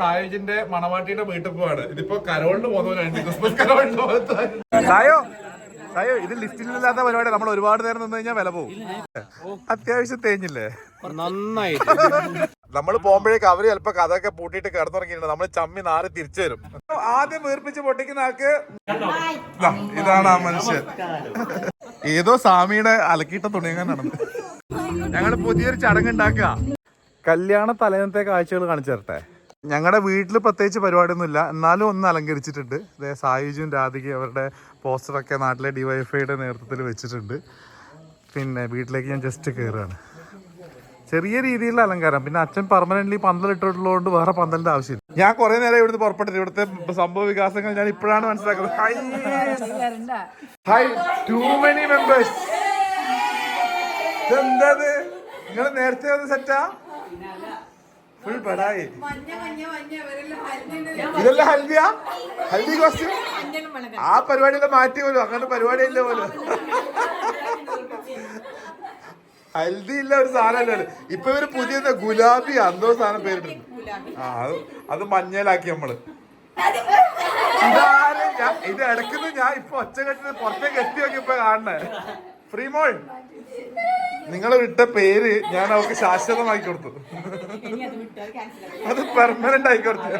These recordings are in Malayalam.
സായുജിന്റെ മണവാട്ടിയുടെ വീട്ടിൽ പോവാണ്. ഇതിപ്പോ കരോളിന് പോകുന്നവരാണ്. ക്രിസ്മസ് കരോളിന് പോകുന്നത് സായോ സായോ ഇത് ലിസ്റ്റിലില്ലാത്ത പരിപാടി. നമ്മൾ ഒരുപാട് നേരം നിന്ന് കഴിഞ്ഞാൽ വില പോകും അത്യാവശ്യം തേഞ്ഞില്ലേ? നന്നായി നമ്മൾ പോകുമ്പോഴേക്ക് അവർ ചിലപ്പോ കഥയൊക്കെ പൂട്ടിയിട്ട് കിടന്നുറങ്ങിയിട്ടുണ്ട്. നമ്മൾ ചമ്മി നാറി തിരിച്ചു വരും. ആദ്യം വീർപ്പിച്ച് പൊട്ടിക്കുന്ന ആൾക്ക് ഇതാണ് ആ മനുഷ്യൻ. ഏതോ സ്വാമിയുടെ അലക്കിയിട്ട തുണിയങ്ങാനാണ്. ഞങ്ങൾ പുതിയൊരു ചടങ്ങ് ഉണ്ടാക്കുക. കല്യാണ തലേന്നത്തെ കാഴ്ചകൾ കാണിച്ചു തരട്ടെ? ഞങ്ങളുടെ വീട്ടിൽ പ്രത്യേകിച്ച് പരിപാടിയൊന്നുമില്ല. എന്നാലും ഒന്ന് അലങ്കരിച്ചിട്ടുണ്ട്. അതേ സായുജും രാധികയും അവരുടെ പോസ്റ്ററൊക്കെ നാട്ടിലെ ഡിവൈഎഫ്ഐയുടെ നേതൃത്വത്തിൽ വെച്ചിട്ടുണ്ട്. പിന്നെ വീട്ടിലേക്ക് ഞാൻ ജസ്റ്റ് കയറുകയാണ് ചെറിയ രീതിയിലുള്ള അലങ്കാരം. പിന്നെ അച്ഛൻ പെർമനന്റ് പന്തൽ ഇട്ടിട്ടുള്ളതുകൊണ്ട് വേറെ പന്തലിന്റെ ആവശ്യമില്ല. ഞാൻ കുറെ നേരം ഇവിടുന്ന് പുറപ്പെട്ടില്ല ഇവിടുത്തെ സംഭവ വികാസങ്ങൾ ഞാൻ ഇപ്പോഴാണ് മനസ്സിലാക്കുന്നത്. ടു നിങ്ങൾ നേരത്തെ ഒന്ന് സെറ്റാ ഫുൾ ബടായി ഇതെല്ലാം ഹൽദിയാ? ഹൽദി കോസ്റ്റ്യൂം ആ പരിപാടിയെല്ലാം മാറ്റി പോലും അങ്ങനെ പരിപാടിയില്ല പോലും. ഹൽദി ഇല്ല ഒരു സാധനമല്ല ഇപ്പൊ ഇവർ പുതിയ ഗുലാബി എന്തോ സാധനം പേരിട്ടുണ്ട് ആ അത് അത് മഞ്ഞയിലാക്കി നമ്മൾ. ഇതാണ് ഞാൻ- ഇത് ഇടയ്ക്കുന്ന ഞാൻ ഇപ്പൊ ഒച്ച കെട്ടി പുറത്തേക്ക് എത്തി നോക്കിയപ്പോ കാണണേ ഫ്രീമോൾ നിങ്ങൾ വിട്ട പേര് ഞാൻ അവർക്ക് ശാശ്വതമാക്കി കൊടുത്തു അത് പെർമനന്റ് ആയി കൊടുത്തു?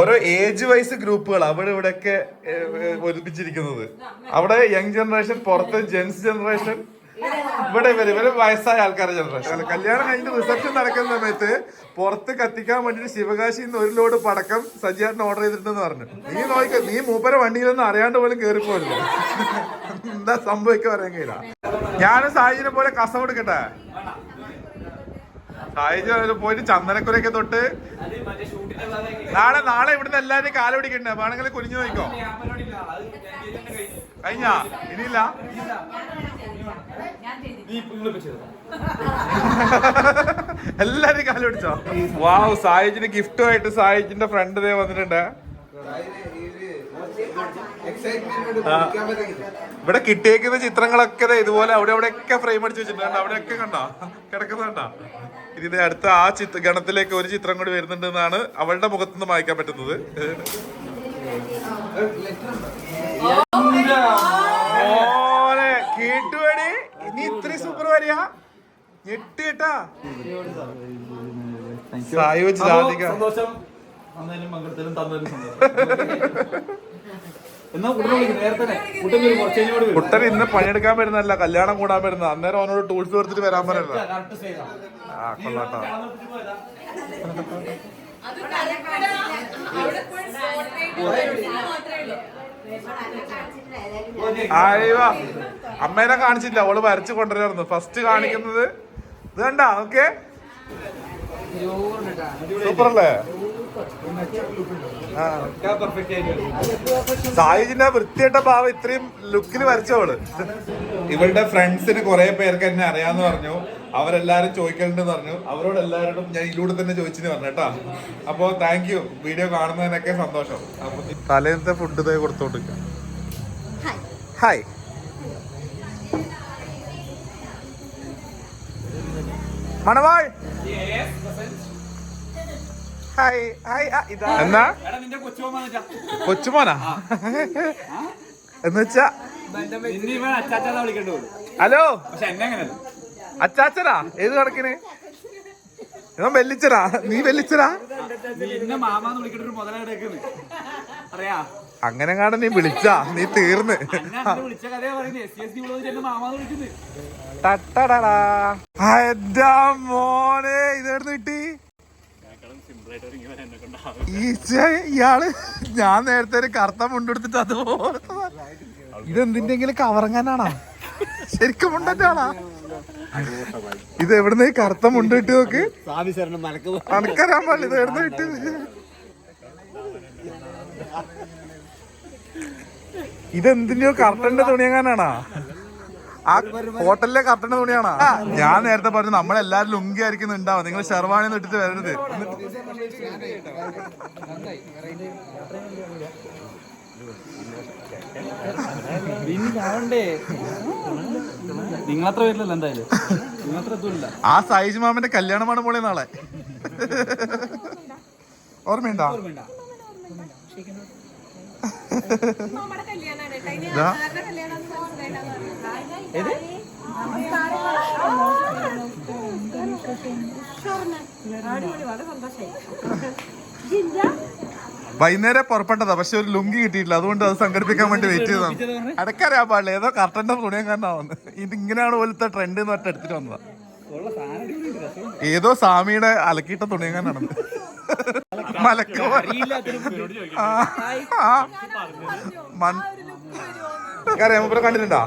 ഓരോ ഏജ് വൈസ് ഗ്രൂപ്പുകൾ അവിടെ ഇവിടെയൊക്കെ ഒരുമിച്ചിരിക്കുന്നത് അവിടെ യങ് ജനറേഷൻ പുറത്ത് ജെൻസ് ജനറേഷൻ ഇവിടെ ഇവർ ഇവർ വയസ്സായ ആൾക്കാർ ജനറേഷൻ കല്യാണം കഴിഞ്ഞിട്ട് റിസപ്ഷൻ നടക്കുന്ന സമയത്ത് പുറത്ത് കത്തിക്കാൻ വേണ്ടിട്ട് ശിവകാശിയിൽ നിന്ന് ഒരു ലോഡ് പടക്കം സജ്ജാട്ടിന് ഓർഡർ ചെയ്തിട്ടുണ്ടെന്ന് പറഞ്ഞു. നീ നോക്ക നീ മൂപ്പര വണ്ടിയിലൊന്നും അറിയാണ്ട് പോലും കേറിപ്പോയില്ല എന്താ സംഭവിക്കാൻ പറയാൻ കഴിയില്ല. ഞാനും സാഹചര്യം പോലെ കസം എടുക്കട്ടെ? സായിജ് അതിൽ പോയിട്ട് ചന്ദനക്കുരയൊക്കെ തൊട്ട് നാളെ നാളെ ഇവിടുന്ന് എല്ലാരും കാല പിടിക്കണ്ടേ? വേണമെങ്കിൽ കുനിഞ്ഞു നോക്കോ കഴിഞ്ഞാ. ഇനിയില്ല? എല്ലാരും കാല പിടിച്ചോ? വാവ് സായിജിന് ഗിഫ്റ്റുമായിട്ട് സായിജിന്റെ ഫ്രണ്ട് ദേ വന്നിട്ടുണ്ട്. ഇവിടെ കിട്ടിയേക്കുന്ന ചിത്രങ്ങളൊക്കെ ദേ ഇതുപോലെ അവിടെ അവിടെയൊക്കെ ഫ്രെയിം അടിച്ച് വെച്ചിട്ടുണ്ട്. അവിടെയൊക്കെ കണ്ടോ? കിടക്കുന്നുണ്ടോ? ഇതിന്റെ അടുത്ത ആ ചിത്ര ഗണത്തിലേക്ക് ഒരു ചിത്രം കൂടി വരുന്നുണ്ട് എന്നാണ് അവളുടെ മുഖത്തുനിന്ന് വായിക്കാൻ പറ്റുന്നത്. കേട്ടുവേടി? ഇനി ഇത്രയും സൂപ്പർ വരിക. ഞെട്ടി കേട്ടാ സായി വെച്ച് രാധിക സന്തോഷം. തന്നതിനും മംഗളത്തിലും തന്നതിലും സന്തോഷം. എന്നാ വിളിക്കും നേരത്തെ കുട്ടൻ വരും കുട്ടൻ ഇന്ന് പണിയെടുക്കാൻ വരുന്നതല്ല കല്യാണം കൂടാൻ വരുന്നത്. അന്നേരം അവനോട് ടൂൾസ് എടുത്തിട്ട് വരാൻ ചെയ്താ ആ കൊള്ളാട്ടോ ആയിവാ അമ്മേനെ കാണിച്ചില്ല. അവൾ വരച്ചു കൊണ്ടുവരായിരുന്നു ഫസ്റ്റ് കാണിക്കുന്നത് ഇത് കണ്ടാ ഓക്കെ സൂപ്പർ അല്ലേ? സായുജിന്റെ വൃത്തിയായിട്ട ഭാവം ഇത്രയും ലുക്കിൽ വരച്ചവൾ ഇവളുടെ ഫ്രണ്ട്സിന് കുറെ പേർക്ക് എന്നെ അറിയാന്ന് പറഞ്ഞു. അവരെല്ലാരും ചോദിക്കലുണ്ടെന്ന് പറഞ്ഞു. അവരോട് എല്ലാവരോടും ഞാൻ ഇതിലൂടെ തന്നെ ചോദിച്ചെന്ന് പറഞ്ഞു കേട്ടാ. അപ്പൊ താങ്ക് യു വീഡിയോ കാണുന്നതിനൊക്കെ സന്തോഷം. അപ്പൊ തലേന്നത്തെ ഫുഡ് ഇതേ കൊടുത്തോണ്ടിരിക്കാം. ഹായ് മണവാൾ. ഹായ് ഹായ് എന്നാ? കൊച്ചുമോനാ? എന്നുവെച്ചാ? ഹലോ? പക്ഷെ എന്നെ അങ്ങനെയല്ല. അച്ചാച്ചനാ? ഏത് കണക്കിന്? ഇവൻ വെല്ലിച്ചനാ നീ വെല്ലിച്ചനാ അറിയാ? അങ്ങനെ കാണാൻ നീ വിളിച്ചാ? നീ തീർന്ന്. മോനെ ഇതെവിടുന്ന് കിട്ടി? ഇയാൾ ഞാൻ നേരത്തെ ഒരു കറുത്ത മുണ്ടെടുത്തിട്ട് അതുപോലെ ഇതെന്തിന്റെങ്കിലും കവറങ്ങാനാണോ? ശരിക്കും മുണ്ടറ്റാണോ? ഇത് എവിടുന്ന് കറുത്ത മുണ്ട് കിട്ടി നോക്ക്. അനക്കരാൻ പാടില്ല ഇത് എവിടുന്ന് ഇട്ട് ഇതെന്തിന്റെയോ കർട്ടന്റെ തുണിയങ്ങാനാണോ? ആ ഹോട്ടലിലെ കർട്ടന്റെ തുണിയാണോ? ഞാൻ നേരത്തെ പറഞ്ഞു നമ്മളെല്ലാരും ലുങ്കി ആയിരിക്കും ഉണ്ടാവും നിങ്ങൾ ഷെർവാണി ഇട്ടിട്ട് വരരുത്. നിങ്ങളത്ര വരില്ലല്ലോ എന്തായാലും. നിങ്ങളത്ര എത്തൂല്ല ആ സായിജ് മാമന്റെ കല്യാണമാണ് പോളി നാളെ. ഓർമ്മയുണ്ടോ? നമ്മുടെ കല്യാണമാണ് കേട്ടോ ഇനി ഇതാ. ആരുടെ കല്യാണം മനസ്സിലായില്ല ഏത്? വൈകുന്നേരം പുറപ്പെട്ടതാ പക്ഷെ ഒരു ലുങ്കി കിട്ടിയിട്ടില്ല. അതുകൊണ്ട് അത് സംഘടിപ്പിക്കാൻ വേണ്ടി വെയിറ്റ് ചെയ്തതാണ്. അടക്കറിയാൻ പാടില്ല ഏതോ കർട്ടന്റെ തുണിയും കാരണമാവുന്നത് ഇത് ഇങ്ങനെയാണ് പോലത്തെ ട്രെൻഡ് എന്ന് പറഞ്ഞിട്ട് എടുത്തിട്ട് വന്നതാ. ഏതോ സ്വാമിയുടെ അലക്കിയിട്ട തുണിയും കാരണമാണ്. മലക്ക്. മൺ അറിയാം മൂപ്പരെ കണ്ടിട്ടുണ്ടോ?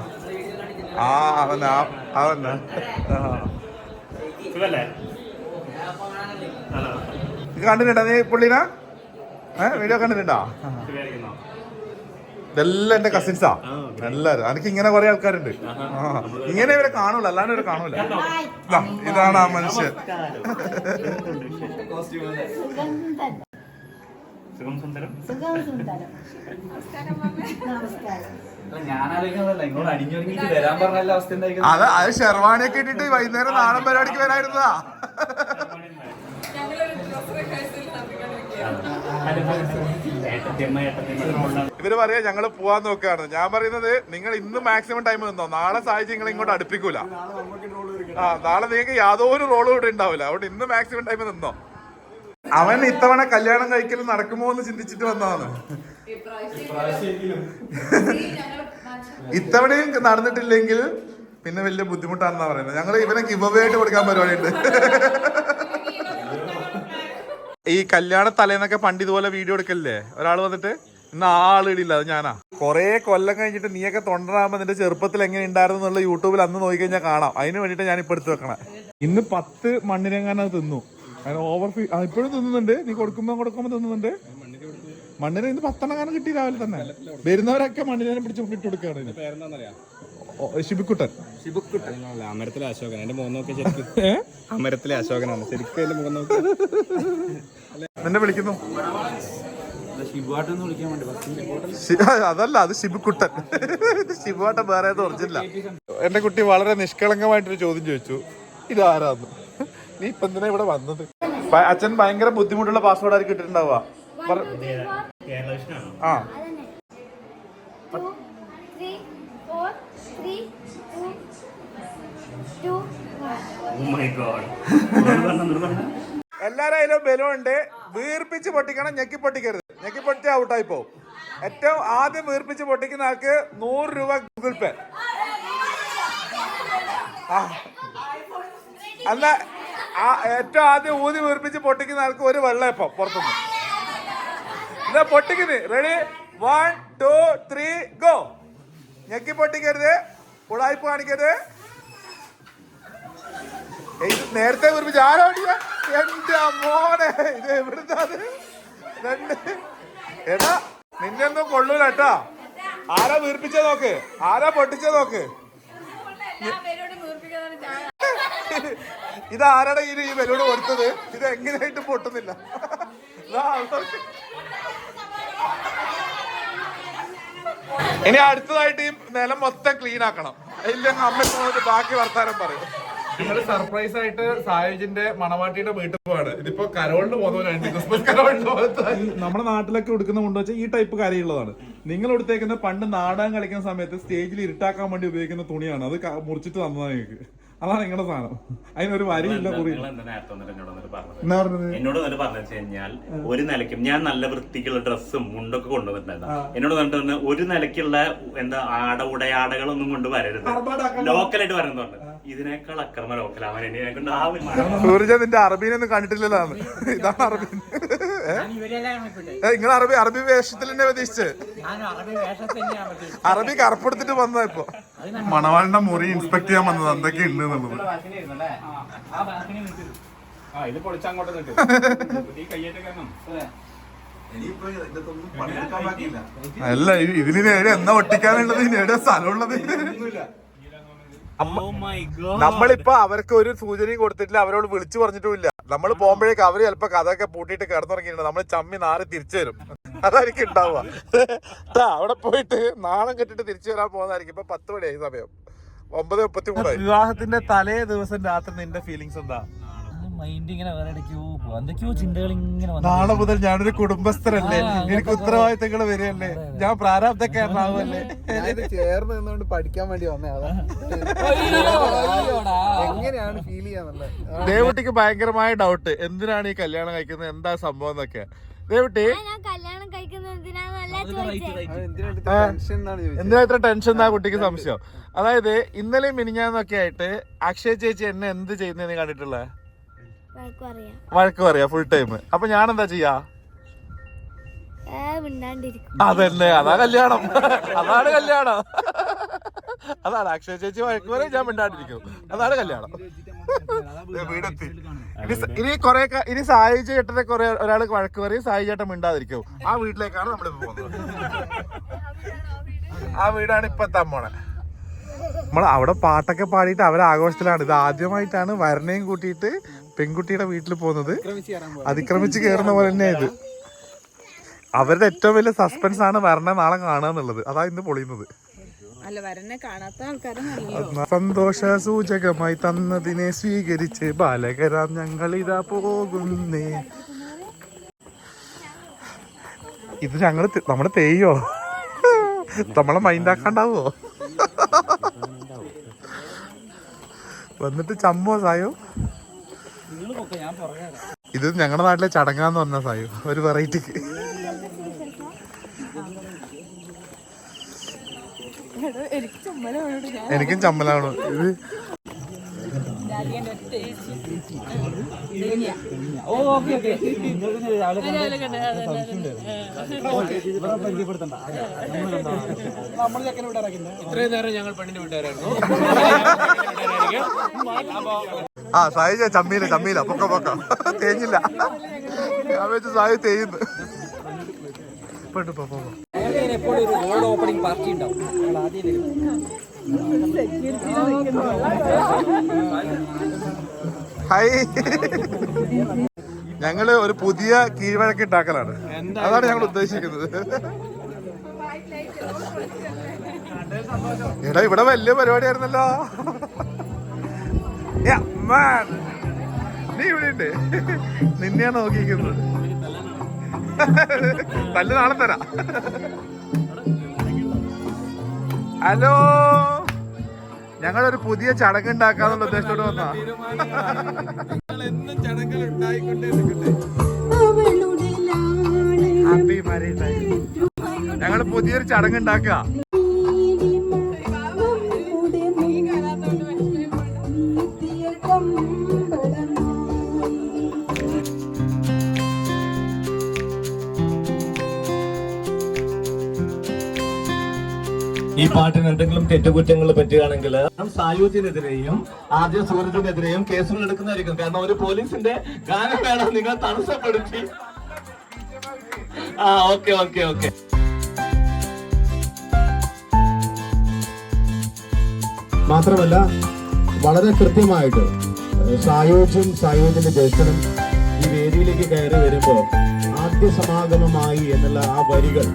ആ അവനാ അവനാ. കണ്ടിട്ടുണ്ടോ നീ പുള്ളിനാ? ഏ വീഡിയോ കണ്ടിട്ടുണ്ടോ? ഇതെല്ലാം എന്റെ കസിൻസാ. എല്ലാരും എനിക്ക് ഇങ്ങനെ കുറെ ആൾക്കാരുണ്ട്. ഇങ്ങനെ ഇവരെ കാണൂല. അല്ലാണ്ട് ഇവരെ കാണൂല. ഇതാണ് ആ മനുഷ്യൻ. അണിഞ്ഞൊരുങ്ങിട്ട് സുന്ദരം? സുഖം സുന്ദരം. നമസ്കാരം അത് അത് ഷെർവാണിയൊക്കെ ഇട്ടിട്ട് വൈകുന്നേരം നാടൻ പരിപാടിക്ക് വരായിരുന്നതാ ഇവർ പറയാ ഞങ്ങൾ പോവാൻ നോക്കുകയാണ് ഞാൻ പറയുന്നത് നിങ്ങൾ ഇന്ന് മാക്സിമം ടൈം നിന്നോ? നാളെ സാഹചര്യം നിങ്ങൾ ഇങ്ങോട്ട് അടുപ്പിക്കൂല. ആ നാളെ നിങ്ങൾക്ക് യാതൊരു റോളും ഇവിടെ ഉണ്ടാവില്ല. അതുകൊണ്ട് ഇന്ന് മാക്സിമം ടൈം നിന്നോ? അവൻ ഇത്തവണ കല്യാണം കഴിക്കൽ നടക്കുമോ എന്ന് ചിന്തിച്ചിട്ട് വന്നതാണ്. ഇത്തവണയും നടന്നിട്ടില്ലെങ്കിൽ പിന്നെ വലിയ ബുദ്ധിമുട്ടാണെന്നാ പറയുന്നത്. ഞങ്ങൾ ഇവനെ ആയിട്ട് കൊടുക്കാൻ പരിപാടിയുണ്ട്. ഈ കല്യാണ തലേന്നൊക്കെ പണ്ട് ഇതുപോലെ വീഡിയോ എടുക്കല്ലേ ഒരാൾ വന്നിട്ട് ഇന്ന് ആളിടില്ല അത് ഞാനാ. കൊറേ കൊല്ലം കഴിഞ്ഞിട്ട് നീയൊക്കെ തൊണ്ടറാകുമ്പോ നിന്റെ ചെറുപ്പത്തിൽ എങ്ങനെ ഉണ്ടായിരുന്നു എന്നുള്ള യൂട്യൂബിൽ അന്ന് നോക്കി കഴിഞ്ഞാൽ കാണാം. അതിന് വേണ്ടിട്ട് ഞാൻ ഇപ്പൊ എടുത്തു വെക്കണേ. ഇന്ന് പത്ത് മണ്ണിനെങ്ങാനും തിന്നു. അങ്ങനെ ഓവർ ഫീ ഇപ്പോഴും തിന്നുന്നുണ്ട്. നീ കൊടുക്കുമ്പോ കൊടുക്കുമ്പോ തിന്നുന്നുണ്ട്. മണ്ണിനെ ഇന്ന് പത്തെണ്ണം കിട്ടി രാവിലെ തന്നെ. വരുന്നവരൊക്കെ മണ്ണിനെ പിടിച്ച് ഇട്ട് കൊടുക്കുകയാണ് ശിബിക്കുട്ടൻ. അല്ല, അമരത്തിലെ അശോകൻ. എന്റെ മുഖം നോക്കി ശരിക്കും അമരത്തിലെ അശോകനാണ്. ശരിക്കും എന്റെ മുഖം നോക്കി എന്നെ വിളിക്കുന്നു. അതല്ല അത് ശിബുക്കുട്ടൻ. ശിബുവാട്ടൻ വേറെ ഒറിജിനല്ല എന്റെ കുട്ടി വളരെ നിഷ്കളങ്കമായിട്ടൊരു ചോദ്യം ചോദിച്ചു. ഇതാരാന്ന്? നീ ഇപ്പൊ എന്തിനാ ഇവിടെ വന്നത്? അച്ഛൻ ഭയങ്കര ബുദ്ധിമുട്ടുള്ള പാസ്വേഡ് ആയിരിക്കും ഇട്ടിട്ടുണ്ടാവുക ആ. പറഞ്ഞു എല്ലാരും അതിലും ബലൂൺ ഉണ്ട് വീർപ്പിച്ച് പൊട്ടിക്കണം ഞെക്കി പൊട്ടിക്കരുത്. ഞെക്കി പൊട്ടി ഔട്ടായി പോകും ഏറ്റവും ആദ്യം വീർപ്പിച്ച് പൊട്ടിക്കുന്ന ആൾക്ക് നൂറ് രൂപ ഗൂഗിൾ പേ. അല്ല ആ ഏറ്റവും ആദ്യം ഊതി വീർപ്പിച്ച് പൊട്ടിക്കുന്ന ആൾക്ക് ഒരു വെള്ളയപ്പം പുറത്തുനിന്ന്. ഇതാ പൊട്ടിക്കുന്നത്. Ready one two three go ഞെക്കി പൊട്ടിക്കരുത്. ഉളായ്പ കാണിക്കരുത്. നേരത്തെ വീർപ്പിച്ച് ആരോ എന്റെ മോനെ ഇത് എവിടുത്തെ? രണ്ട്. എടാ നിന്നൊന്നും കൊള്ളൂല കേട്ടാ. ആരാ വീർപ്പിച്ച നോക്ക്. ആരാ പൊട്ടിച്ച നോക്ക്. ഞാൻ പേരോട് വീർപ്പിക്കുന്നതാണ് ഞാൻ ഇത് ആരുടെ ഈ ഈ ബലൂണ് കൊടുത്തത്? ഇത് എങ്ങനെയായിട്ട് പൊട്ടുന്നില്ല. ഇനി അടുത്തതായിട്ട് ഈ നിലം മൊത്തം ക്ലീൻ ആക്കണം. ഇല്ലെങ്കിൽ അമ്മ ബാക്കി വർത്താനം പറയും. ഞങ്ങൾ സർപ്രൈസ് ആയിട്ട് സായുജിന്റെ മണവാട്ടിയുടെ വീട്ടിൽ പോവാണ്. ഇതിപ്പോ കരോളിന് പോകുന്നവരാണ് ക്രിസ്മസ് കരോളിന് നമ്മുടെ നാട്ടിലൊക്കെ എടുക്കുന്ന കൊണ്ട് വെച്ചാൽ ഈ ടൈപ്പ് കാര്യമുള്ളതാണ്. നിങ്ങൾ എടുത്തേക്കുന്ന പണ്ട് നാടകം കളിക്കുന്ന സമയത്ത് സ്റ്റേജിൽ ഇരുട്ടാക്കാൻ വേണ്ടി ഉപയോഗിക്കുന്ന തുണിയാണ്. അത് മുറിച്ചിട്ട് തന്നതാണ് നിങ്ങൾക്ക്. അതാണ് നിങ്ങളുടെ സാധനം. അതിനൊരു വരിയില്ല എന്നാ പറഞ്ഞത്? എന്നോട് വന്നിട്ട് പറഞ്ഞു കഴിഞ്ഞാൽ ഒരു നിലയ്ക്കും ഞാൻ നല്ല വൃത്തിക്കുള്ള ഡ്രസ്സും മുണ്ടൊക്കെ കൊണ്ടുവന്നിട്ടുണ്ടായിരുന്നു. എന്നോട് വന്നിട്ട് ഒരു നിലയ്ക്കുള്ള എന്താ ആട ഉടയാടകളൊന്നും കൊണ്ട് വരരുത് ലോക്കലായിട്ട് വരണം പറഞ്ഞു. ഇതിനേക്കാൾ അക്രമ ലോക്കലാവാൻ എന്നെ കൊണ്ട് ആവില്ല സൂരജ നിന്റെ അറബീനൊന്നും കണ്ടിട്ടില്ലല്ലോ ഇതാണ് അറബി നിങ്ങൾ അറബി അറബി വേഷത്തിൽ തന്നെ പ്രതീക്ഷിച്ച്? അറബി കറുപ്പെടുത്തിട്ട് വന്നതാ ഇപ്പൊ. മണവാളിന്റെ മുറി ഇൻസ്പെക്ട് ചെയ്യാൻ വന്നത്. എന്തൊക്കെ ഉണ്ട് എന്നുള്ളത്. അല്ല? ഇതിന് നേരെ എന്നാ ഒട്ടിക്കാനുള്ളത്? നേരെ സ്ഥലമുള്ളത്? നമ്മളിപ്പോ അവർക്ക് ഒരു സൂചനയും കൊടുത്തിട്ടില്ല അവരോട് വിളിച്ചു പറഞ്ഞിട്ടുമില്ല. നമ്മൾ പോകുമ്പോഴേക്ക് അവർ ചിലപ്പോ കഥയൊക്കെ പൂട്ടിയിട്ട് കിടന്നുറങ്ങിയിട്ടുണ്ട്. നമ്മൾ ചമ്മി നാളെ തിരിച്ചു വരും. അതായിരിക്കും ഉണ്ടാവുക. അവിടെ പോയിട്ട് നാളെ കെട്ടിട്ട് തിരിച്ചു വരാൻ പോകുന്നതായിരിക്കും. ഇപ്പൊ പത്ത് മണിയായി സമയം. ഒമ്പത് മുപ്പത്തി മൂന്നായി വിവാഹത്തിന്റെ തലേ ദിവസം രാത്രി നിന്റെ ഫീലിങ്സ് എന്താ? മൈൻഡ് ഇങ്ങനെ വേറെ ഇടയ്ക്കോ പോകും എന്തൊക്കെയോ ചിന്തകൾ ഇങ്ങനെ നാളെ മുതൽ ഞാനൊരു കുടുംബസ്ഥരല്ലേ? എനിക്ക് ഉത്തരവാദിത്തങ്ങൾ വരികയല്ലേ? ഞാൻ പ്രാരാബ്ധക്കാരനാവുമല്ലേ ചേർന്ന് നിന്നുകൊണ്ട് പഠിക്കാൻ വേണ്ടി വന്നതാ എങ്ങനെയാണ് ഫീൽ ചെയ്യാന്നുള്ളത്? ദേവുട്ടിക്ക് ഭയങ്കരമായ ഡൗട്ട് എന്തിനാണ് ഈ കല്യാണം കഴിക്കുന്നത്? എന്താ സംഭവം എന്നൊക്കെ. ദേവുട്ടി? ഞാൻ കല്യാണം കഴിക്കുന്നത് എന്തിനാന്നല്ല ചോദിച്ചേ? എന്തിനാണ് ടെൻഷൻ എന്നാണ് ചോദിച്ചത്? എന്തിനാ ഇത്ര ടെൻഷൻ എന്നാ കുട്ടിക്ക് സംശയം? അതായത് ഇന്നലെയും മിനിഞ്ഞാന്നൊക്കെ ആയിട്ട് അക്ഷയ ചേച്ചി എന്നെ എന്ത് ചെയ്യുന്നതെന്ന് കണ്ടിട്ടുള്ള? വഴക്കും പറയാ ഫുൾ ടൈം അപ്പൊ ഞാൻ എന്താ ചെയ്യാ അതന്നെ അതാ കല്യാണം. അതാണ് കല്യാണം. അതാണ് അക്ഷയ ചേച്ചി വഴക്ക് പറയും ഞാൻ മിണ്ടാണ്ടിരിക്കും. അതാണ് കല്യാണം. വീടെത്തി. ഇനി ഇനി കൊറേ ഇനി സായി ചേട്ടനെ കൊറേ ഒരാൾ വഴക്ക് പറയും സായി ചേട്ടൻ മിണ്ടാതിരിക്കും. ആ വീട്ടിലേക്കാണ് നമ്മളിപ്പോ പോകുന്നത്. ആ വീടാണ് ഇപ്പൊ തമ്മോണെ നമ്മൾ അവിടെ പാട്ടൊക്കെ പാടിയിട്ട് അവരെ ആഘോഷത്തിലാണ് ഇത് ആദ്യമായിട്ടാണ് വരണയും കൂട്ടിയിട്ട് പെൺകുട്ടിയുടെ വീട്ടിൽ പോകുന്നത് അതിക്രമിച്ച് കയറുന്ന പോലെ തന്നെ ഇത്. അവരുടെ ഏറ്റവും വലിയ സസ്പെൻസ് ആണ് വരണ നാളെ കാണുക എന്നുള്ളത്. അതാ ഇന്ന് പൊളിയുന്നത്. സന്തോഷ സൂചകമായി തന്നതിനെ സ്വീകരിച്ച് ബാലകരാം ഞങ്ങൾ ഇതാ പോകുന്നേ. ഇത് ഞങ്ങൾ നമ്മുടെ നമ്മൾ തെയ്യോ? നമ്മളെ മൈൻഡാക്കാണ്ടാവോ വന്നിട്ട് ചമ്മോ സായോ? ഇത് ഞങ്ങളുടെ നാട്ടിലെ ചടങ്ങാന്ന് പറഞ്ഞ സായു ഒരു വെറൈറ്റിക്ക്. എനിക്ക് ചുമ്മല എനിക്കും ചമ്മലാണ്. ഇത് ഇത്രയും നേരം ഞങ്ങൾ പെണ്ണിന്റെ വീട്ടുകാരായിരുന്നു. ആ സായി ചമ്മീല ചമ്മീല? പൊക്ക പൊക്ക. തേഞ്ഞില്ല. ഞാൻ വെച്ച് സായി തേയുന്നു. പെട്ടു പോ. എപ്പോഴും ഒരു ഓപ്പണിംഗ് പാർട്ടി ഉണ്ടാവും ആദ്യം ഹായ്. ഞങ്ങൾ ഒരു പുതിയ കീഴ്വഴക്ക് ഉണ്ടാക്കലാണ് അതാണ് ഞങ്ങൾ ഉദ്ദേശിക്കുന്നത്. എടാ ഇവിടെ വലിയ പരിപാടിയായിരുന്നല്ലോ. നീ ഇവിടെ ഉണ്ട് നിന്നെയാണ് നോക്കിയിരിക്കുന്നത്. തല്ല് നാളെ തരാ. ഹലോ? ഞങ്ങളൊരു പുതിയ ചടങ്ങ് ഉണ്ടാക്കാന്നുള്ള ഉദ്ദേശത്തോട് വന്നാ ഹാപ്പി ഞങ്ങൾ പുതിയൊരു ചടങ്ങ് ഉണ്ടാക്കുക. ഈ പാട്ടിന് എന്തെങ്കിലും തെറ്റുകുറ്റങ്ങൾ പറ്റുകയാണെങ്കിൽ സായുജിനെതിരെയും ആദ്യ സുഹൃത്തിനെതിരെയും കേസുകൾ എടുക്കുന്നതായിരിക്കും. കാരണം ഒരു പോലീസിന്റെ ഗാനം വേണം നിങ്ങൾ തടസ്സപ്പെടുത്തി. ആ ഓക്കെ ഓക്കെ ഓക്കെ. മാത്രമല്ല വളരെ കൃത്യമായിട്ട് സായോജ്യം സായോജ്യന്റെ ജ്യേഷ്ഠനും ഈ വേദിയിലേക്ക് കയറി വരുമ്പോൾ ആദ്യ സമാഗമമായി എന്നുള്ള ആ വരികൾ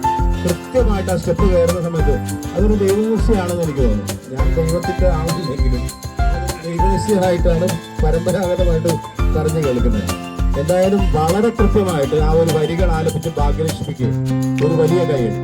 കൃത്യമായിട്ട് ആ സ്റ്റെപ്പ് കയറുന്ന സമയത്ത് അതൊരു ദൈവനിശ്ചയാണെന്ന് എനിക്ക് തോന്നുന്നു. ഞാൻ ദൈവത്തിന്റെ അത് ദൈവനിശ്ചയമായിട്ടാണ് പരമ്പരാഗതമായിട്ട് പറഞ്ഞു കേൾക്കുന്നത്. എന്തായാലും വളരെ കൃത്യമായിട്ട് ആ ഒരു വരികൾ ആലപിച്ച് ഭാഗ്യലക്ഷ്മിക്ക് ഒരു വലിയ കൈയ്യടി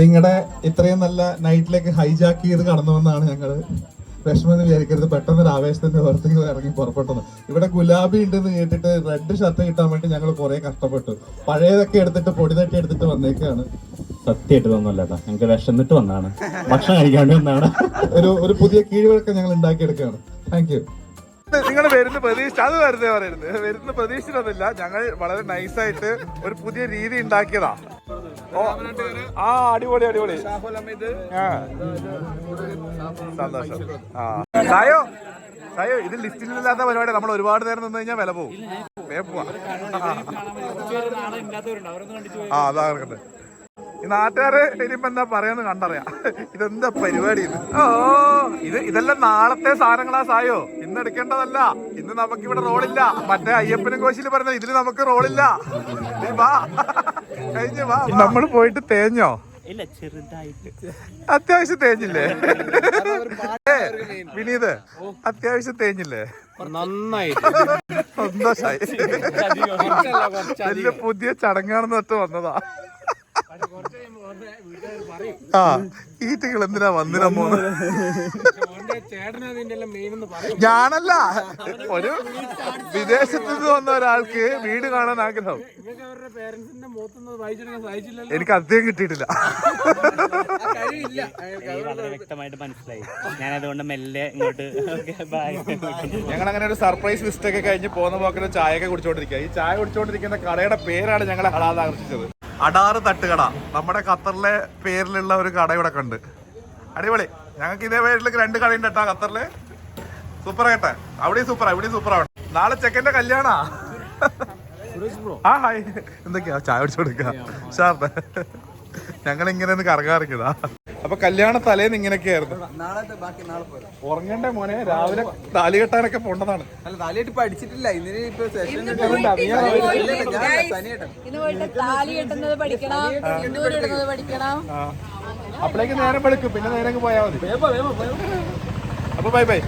നിങ്ങളുടെ ഇത്രയും നല്ല നൈറ്റിലേക്ക് ഹൈജാക്ക് ചെയ്ത് കടന്നു വന്നാണ് വിഷമം വിഷമെന്ന് വിചാരിക്കരുത്. പെട്ടെന്ന് ഒരു ആവേശത്തിന്റെ പുറത്തേക്ക് ഇറങ്ങി പുറപ്പെട്ടത്. ഇവിടെ ഗുലാബി ഉണ്ടെന്ന് കേട്ടിട്ട് റെഡ് ഷർട്ട് കിട്ടാൻ വേണ്ടി ഞങ്ങൾ കുറെ കഷ്ടപ്പെട്ടു. പഴയതൊക്കെ എടുത്തിട്ട് പൊടി തട്ടി എടുത്തിട്ട് വന്നേക്കാണ്. സത്യമായിട്ട് തോന്നുന്നില്ല ഞങ്ങൾക്ക് വിഷന്നിട്ട് വന്നാണ് ഭക്ഷണം കഴിക്കാണ്ട് വന്നാണ് ഒരു ഒരു പുതിയ കീഴ്വഴക്കം ഞങ്ങൾ ഉണ്ടാക്കിയെടുക്കുകയാണ്. താങ്ക് യു നിങ്ങൾ വരുന്ന പ്രതീക്ഷ അത് വെറുതെ പറയരുത് വരുന്ന പ്രതീക്ഷിച്ചതൊന്നുമില്ല ഞങ്ങൾ വളരെ നൈസായിട്ട് ഒരു പുതിയ രീതി ഉണ്ടാക്കിയതാ. ആ അടിപൊളി അടിപൊളി. സന്തോഷം. ആ. സായോ സായോ ഇത് ലിസ്റ്റിലില്ലാത്ത പരിപാടി നമ്മൾ ഒരുപാട് നേരം നിന്ന് കഴിഞ്ഞാൽ വില പോവാ. ആ അതാ കിടക്കട്ടെ ഈ നാട്ടുകാര് ഇനിയിപ്പോ എന്താ പറയാന്ന് കണ്ടറിയാം. ഇതെന്താ പരിപാടി ഇത്? ഓ ഇത് ഇതെല്ലാം നാളത്തെ സാധനങ്ങളാ സായോ? ഇന്ന് എടുക്കേണ്ടതല്ല ഇന്ന് നമുക്ക് ഇവിടെ റോളില്ല. മറ്റേ അയ്യപ്പനും കോശിയിൽ പറഞ്ഞ ഇതിന് നമുക്ക് റോളില്ല. കഴിഞ്ഞു വാ നമ്മൾ പോയിട്ട് തേഞ്ഞോ? ഇല്ല ചെറുതായിട്ട്. അത്യാവശ്യം തേഞ്ഞില്ലേ? വിനീത് അത്യാവശ്യം തേഞ്ഞില്ലേ? നന്നായിട്ട് സന്തോഷായി. വലിയ പുതിയ ചടങ്ങാണെന്ന് തൊട്ട് വന്നതാ. ആ ഈറ്റുകൾ എന്തിനാ വന്നിനാ ഞാനല്ല. ഒരു വിദേശത്ത് നിന്ന് വന്ന ഒരാൾക്ക് വീട് കാണാൻ ആഗ്രഹം. എനിക്ക് അദ്ദേഹം കിട്ടിയിട്ടില്ല. വളരെ വ്യക്തമായിട്ട് മനസ്സിലായി. ഞാൻ അതുകൊണ്ട് മെല്ലെ ഇങ്ങോട്ട് ബൈ ഞങ്ങൾ അങ്ങനെ ഒരു സർപ്രൈസ് ലിസ്റ്റ് ഒക്കെ കഴിഞ്ഞ് പോകുന്ന പോക്കിന് ചായ ഒക്കെ കുടിച്ചോണ്ടിരിക്കുക ഈ ചായ കുടിച്ചോണ്ടിരിക്കുന്ന കടയുടെ പേരാണ് ഞങ്ങളെ ഹടാതാകർഷിച്ചത് അടാറ് തട്ടുകട. നമ്മുടെ ഖത്തറിലെ പേരിലുള്ള ഒരു കട ഇവിടെ കണ്ട്. അടിപൊളി. ഞങ്ങൾക്ക് ഇതേ പേരിലേക്ക് രണ്ട് കളി ഉണ്ട് കേട്ടോ ഖത്തറിൽ. സൂപ്പർ കേട്ടെ അവിടെയും സൂപ്പറാ ഇവിടെയും സൂപ്പറാണ് നാളെ ചെക്കന്റെ കല്യാണാ. ആ ഹായ് എന്തൊക്കെയാ? ചായ കുടിച്ചോണ്ടിരിക്കുക ഷാർട്ട് ഞങ്ങൾ ഇങ്ങനെ ഒന്ന് കറങ്ങാറിക്കതാ അപ്പൊ കല്യാണ തലേന്ന് ഇങ്ങനെയൊക്കെയായിരുന്നു. ഉറങ്ങണ്ടേ മോനെ? രാവിലെ താലി കെട്ടാനൊക്കെ പോണ്ടതാണ്. അല്ല പഠിച്ചിട്ടില്ല. ഇപ്പൊ അപ്പോഴേക്ക് നേരം വെളുക്കും. പിന്നെ നേരം പോയാൽ മതി. അപ്പൊ ബൈ ബൈ.